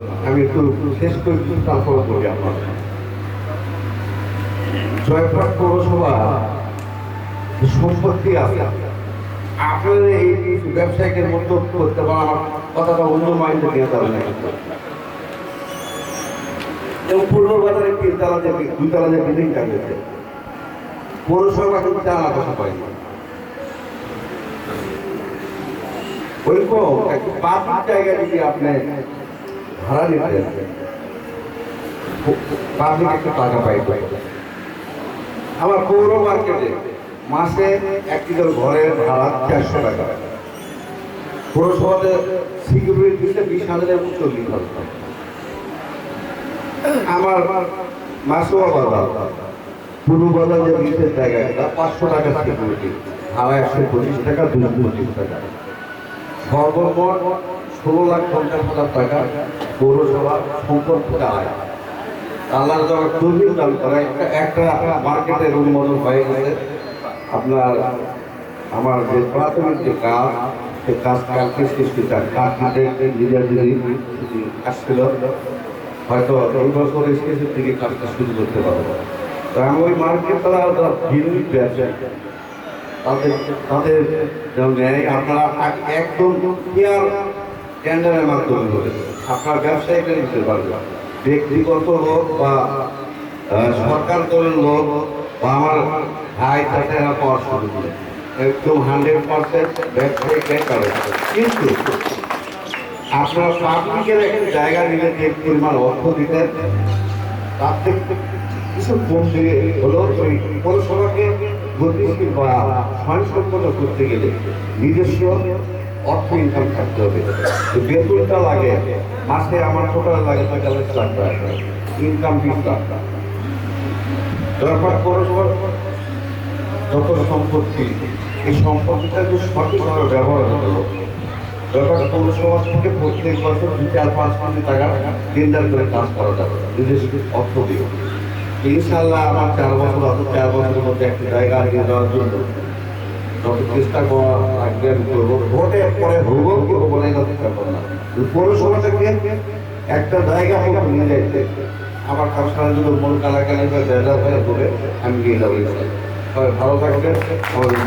আমি একটু শেষ করে তারপর করি আপনার। জয়পুরহাট পৌরসভা সম্পত্তি আছে। আপনার এই ব্যবসায়িকের মতো করতে পারা আমার কথাটা অন্য মাইন্ডে নিয়ে যাবে না। এবং পূর্ব বাজারে তিনতলা যে দুইতলা যে বিল্ডিংটা রয়েছে, পৌরসভা কিন্তু লাখ টাকা পায়নি ওইরকম একটু পাবলিক জায়গা যদি আপনি ভাড়া নিতেন পাবলিক একটু টাকা পাইতে আমার পৌর মার্কেটে মাসে একটি করে ঘরের ভাড়া চারশো টাকা। পৌরসভাতে সিকিউরিটি দিতে বিশ হাজারের মতো চল্লিশ হাজার। আমার মাসুয়া বাজার। পূর্ব বাজার যে বিশেষ জায়গাটা পাঁচশো টাকা সিকিউরিটি একশো পঁচিশ টাকা, দুশো পঁচিশ টাকা। সর্বমোট ষোলো লাখ পঞ্চাশ হাজার টাকা পৌরসভা সম্পদ থেকে আয়। আল্লাহ যখন দুর্নীতি দান করে। একটা একটা মার্কেটের অনুমোদন হয়ে গেছে। আপনার, আমার যে প্রাথমিক যে কাজ সে কাজ কালকে শেষ করতে কাজ হাতে নিজের যদি আসছিল। হয়তো এই বছর শেষের দিকে কাজটা শুরু করতে পারব তো আমি ওই মার্কেট তারা ভিড় ব্যবসায়ী তাদের তাদের যেমন ন্যায়, আপনারা এক- একদম টেন্ডারের মাধ্যমে হবে আপনার ব্যবসায়ীটা নিতে পারবে। ব্যক্তিগত হোক বা সরকার দলের লোক বা আমার ভাই তাতে এরা পাওয়া শুরু করে। একদম হান্ড্রেড পার্সেন্ট ব্যবসায়িক বেকার কিন্তু আপনারা পাবলিকের একটা জায়গা নিলে যে পরিমাণ অর্থ দিতেন তার থেকে কিছু কম দিয়ে হলেও ওই পৌরসভাকে বা স্বয়ংসম্পন্ন করতে গেলে নিজস্ব অর্থ ইনকাম থাকতে হবে। তো বেতনটা লাগে। মাসে আমার টোটাল লাগে পঁয়তাল্লিশ লাখ টাকা। ইনকাম বিশ লাখ টাকা দরকার যত সম্পত্তি, এই সম্পত্তিটা যদি সঠিকভাবে ব্যবহার হতো, দরকার পৌরসভা থেকে প্রত্যেক বছর দু চার পাঁচ কোটি টাকা টেন্ডার করে কাজ করা যাবে। নিজস্ব অর্থ দিয়ে। ইনশাল্লাহ আমার চার বছর অত চার বছরের মধ্যে একটি জায়গা নিয়ে দেওয়ার জন্য যত চেষ্টা করা লাগবে, আমি করব। ভোটে পরে হব কি হব না এটা চেষ্টা করব না পৌরসভাটাকে একটা জায়গা হোক, নিয়ে যাইতে। আমার কারোর জন্য মন কালাকালি বা জায়গা হয়ে পড়ে আমি নিয়ে যাব। তবে ভালো থাকবেন আমাদের